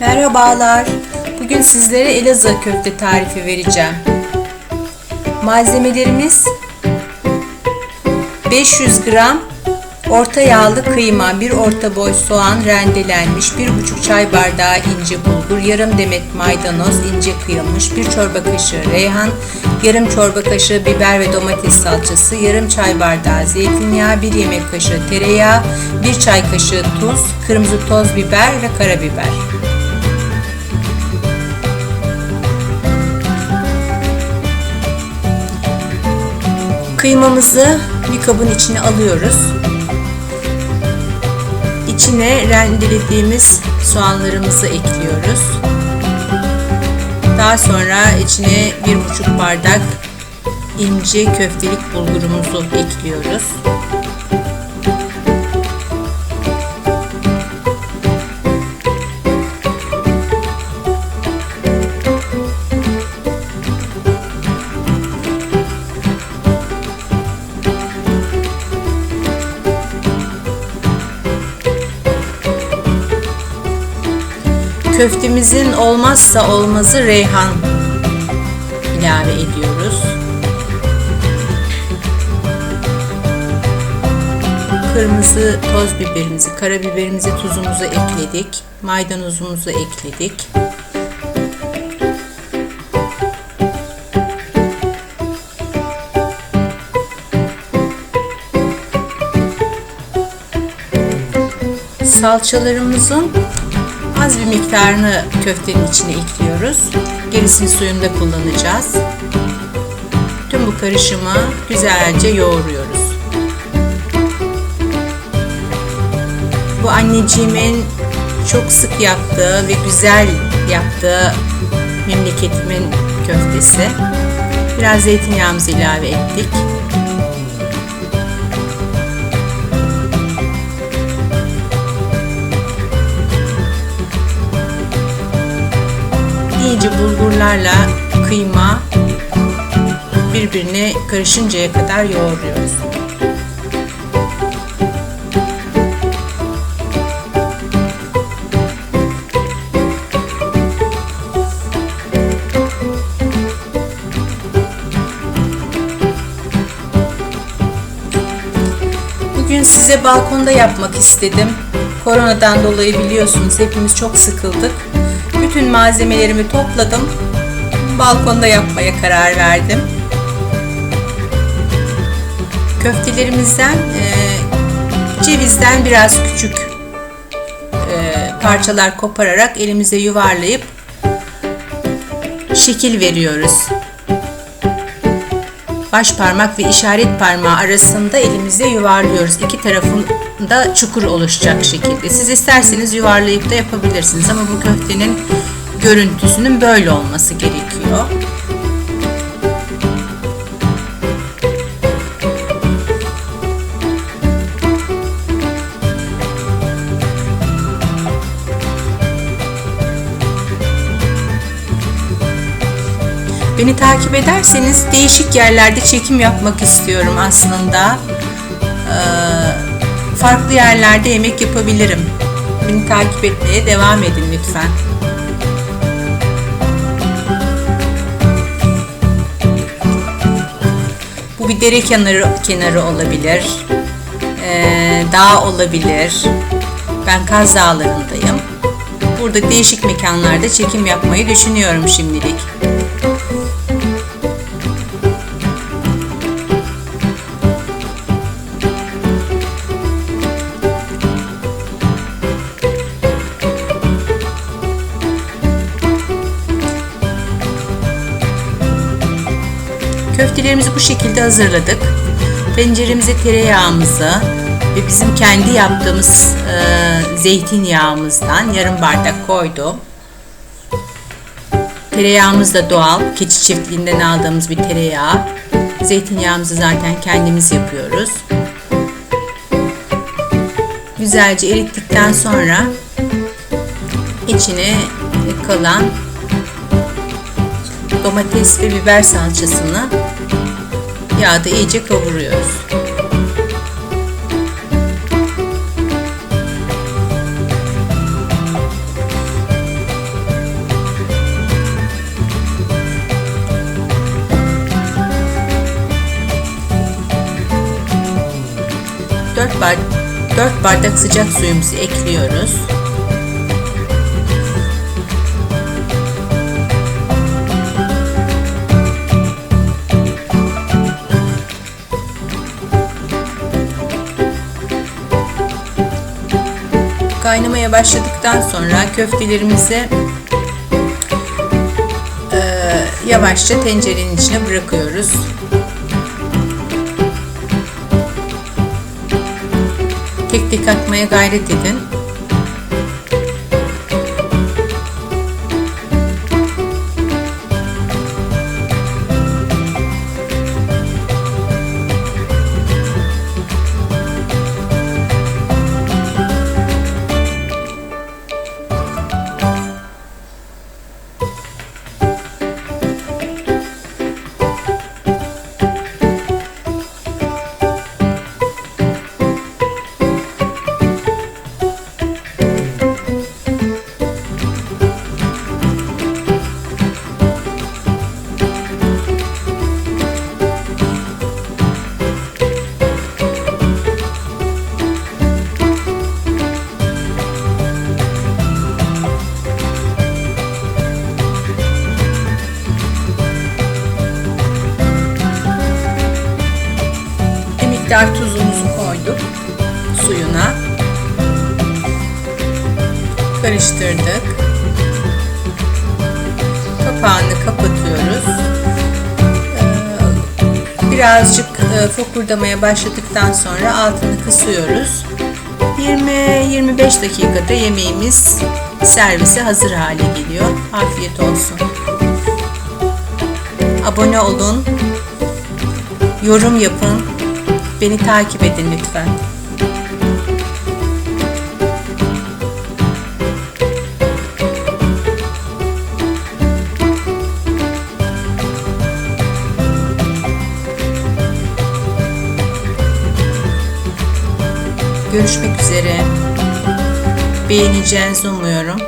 Merhabalar. Bugün sizlere Elazığ köfte tarifi vereceğim. Malzemelerimiz 500 gram orta yağlı kıyma, bir orta boy soğan rendelenmiş, 1,5 çay bardağı ince bulgur, yarım demet maydanoz ince kıyılmış, 1 çorba kaşığı reyhan, yarım çorba kaşığı biber ve domates salçası, yarım çay bardağı zeytinyağı, 1 yemek kaşığı tereyağı, 1 çay kaşığı tuz, kırmızı toz biber ve karabiber. Kıymamızı bir kabın içine alıyoruz. İçine rendelediğimiz soğanlarımızı ekliyoruz. Daha sonra içine bir buçuk bardak ince köftelik bulgurumuzu ekliyoruz. Köftemizin olmazsa olmazı reyhan ilave ediyoruz. Kırmızı toz biberimizi, karabiberimizi, tuzumuzu ekledik. Maydanozumuzu ekledik. Salçalarımızın az bir miktarını köftenin içine ekliyoruz. Gerisini suyunda kullanacağız. Tüm bu karışımı güzelce yoğuruyoruz. Bu anneciğimin çok sık yaptığı ve güzel yaptığı memleketimin köftesi. Biraz zeytinyağımızı ilave ettik. Bulgurlarla kıyma birbirine karışıncaya kadar yoğuruyoruz. Bugün size balkonda yapmak istedim. Koronadan dolayı biliyorsunuz hepimiz çok sıkıldık. Bütün malzemelerimi topladım. Balkonda yapmaya karar verdim. Köftelerimizden e, cevizden biraz küçük e, parçalar kopararak elimize yuvarlayıp şekil veriyoruz. Baş parmak ve işaret parmağı arasında elimizde yuvarlıyoruz. İki tarafında çukur oluşacak şekilde. Siz isterseniz yuvarlayıp da yapabilirsiniz ama bu köftenin görüntüsünün böyle olması gerekiyor. Beni takip ederseniz değişik yerlerde çekim yapmak istiyorum aslında. Ee, farklı yerlerde yemek yapabilirim. Beni takip etmeye devam edin lütfen. Bu bir dere kenarı kenarı olabilir. Ee, dağ olabilir. Ben Kaz Dağları'ndayım. Burada değişik mekanlarda çekim yapmayı düşünüyorum şimdilik. Köftelerimizi bu şekilde hazırladık. Tenceremize tereyağımızı ve bizim kendi yaptığımız e, zeytinyağımızdan yarım bardak koydum. Tereyağımız da doğal, keçi çiftliğinden aldığımız bir tereyağı. Zeytinyağımızı zaten kendimiz yapıyoruz. Güzelce erittikten sonra içine kalan domates ve biber salçasını yağda iyice kavuruyoruz. Dört bardak 4 bardak sıcak suyumuzu ekliyoruz. Kaynamaya başladıktan sonra köftelerimizi e, yavaşça tencerenin içine bırakıyoruz. Tek tek atmaya gayret edin. Miktar tuzumuzu koyduk suyuna. Karıştırdık. Kapağını kapatıyoruz. Ee, Birazcık e, fokurdamaya başladıktan sonra altını kısıyoruz. 20-25 dakikada yemeğimiz servise hazır hale geliyor. Afiyet olsun. Abone olun, yorum yapın, beni takip edin lütfen. Görüşmek üzere. Beğeneceğinizi umuyorum.